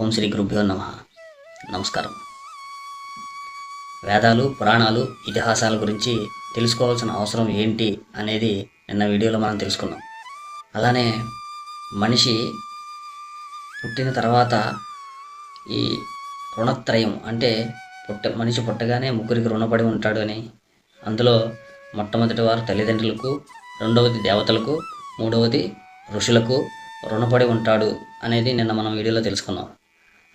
ఓం శ్రీ గురుభ్యో నమ. నమస్కారం. వేదాలు పురాణాలు ఇతిహాసాల గురించి తెలుసుకోవాల్సిన అవసరం ఏంటి అనేది నిన్న వీడియోలో మనం తెలుసుకున్నాం. అలానే మనిషి పుట్టిన తర్వాత ఈ రుణత్రయం అంటే పుట్ట మనిషి పుట్టగానే ముగ్గురికి రుణపడి ఉంటాడు అని అందులో మొట్టమొదటి వారు తల్లిదండ్రులకు రెండవది దేవతలకు మూడవది ఋషులకు రుణపడి ఉంటాడు అనేది నిన్న మనం వీడియోలో తెలుసుకున్నాం.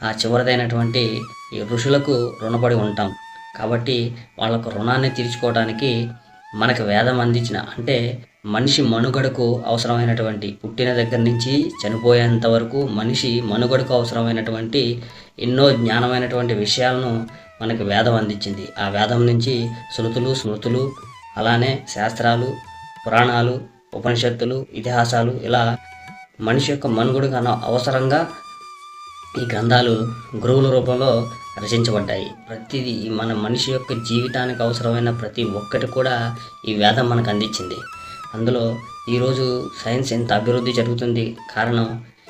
ఆ చివరిదైనటువంటి ఈ ఋషులకు రుణపడి ఉంటాం. కాబట్టి వాళ్ళకు రుణాన్ని తీర్చుకోవడానికి మనకు వేదం అందించిన అంటే మనిషి మనుగడకు అవసరమైనటువంటి పుట్టిన దగ్గర నుంచి చనిపోయేంత వరకు మనిషి మనుగడకు అవసరమైనటువంటి ఎన్నో జ్ఞానమైనటువంటి విషయాలను మనకి వేదం అందించింది. ఆ వేదం నుంచి శృతులు స్మృతులు అలానే శాస్త్రాలు పురాణాలు ఉపనిషత్తులు ఇతిహాసాలు ఇలా మనిషి యొక్క మనుగడకు అవసరంగా ఈ గ్రంథాలు గురువుల రూపంలో రచించబడ్డాయి. ప్రతిదీ మన మనిషి యొక్క జీవితానికి అవసరమైన ప్రతి ఒక్కటి కూడా ఈ వేదం మనకు అందించింది. అందులో ఈరోజు సైన్స్ ఎంత అభివృద్ధి జరుగుతుంది? కారణం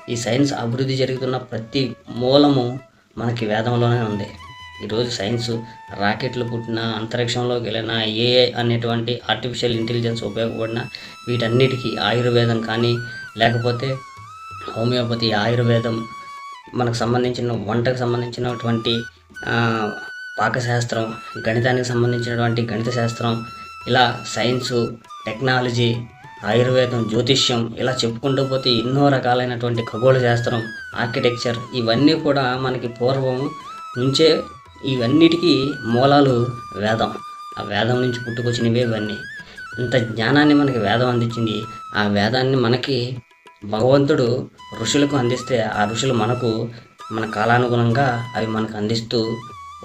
ఈ సైన్స్ అభివృద్ధి జరుగుతున్న ప్రతి మూలము మనకి వేదంలోనే ఉంది. ఈరోజు సైన్స్ రాకెట్లు పుట్టిన అంతరిక్షంలోకి వెళ్ళిన ఏఐ అనేటువంటి ఆర్టిఫిషియల్ ఇంటెలిజెన్స్ ఉపయోగపడిన వీటన్నిటికీ ఆయుర్వేదం కానీ లేకపోతే హోమియోపతి ఆయుర్వేదం మనకు సంబంధించిన వంటకు సంబంధించినటువంటి పాకశాస్త్రం గణితానికి సంబంధించినటువంటి గణిత శాస్త్రం ఇలా సైన్సు టెక్నాలజీ ఆయుర్వేదం జ్యోతిష్యం ఇలా చెప్పుకుంటూ పోతే ఎన్నో రకాలైనటువంటి ఖగోళ శాస్త్రం ఆర్కిటెక్చర్ ఇవన్నీ కూడా మనకి పూర్వం నుంచే ఇవన్నిటికీ మూలాలు వేదం. ఆ వేదం నుంచి పుట్టుకొచ్చినవే ఇవన్నీ. ఇంత జ్ఞానాన్ని మనకి వేదం అందించింది. ఆ వేదాన్ని మనకి భగవంతుడు ఋషులకు అందిస్తే ఆ ఋషులు మనకు మన కాలానుగుణంగా అవి మనకు అందిస్తూ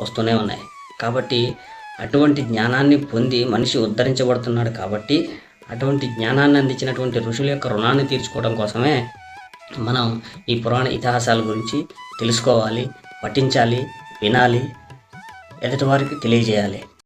వస్తూనే ఉన్నాయి. కాబట్టి అటువంటి జ్ఞానాన్ని పొంది మనిషి ఉద్ధరించబడుతున్నాడు కాబట్టి అటువంటి జ్ఞానాన్ని అందించినటువంటి ఋషుల యొక్క రుణాన్ని తీర్చుకోవడం కోసమే మనం ఈ పురాణ ఇతిహాసాల గురించి తెలుసుకోవాలి పఠించాలి వినాలి ఎదుటి వారికి తెలియజేయాలి.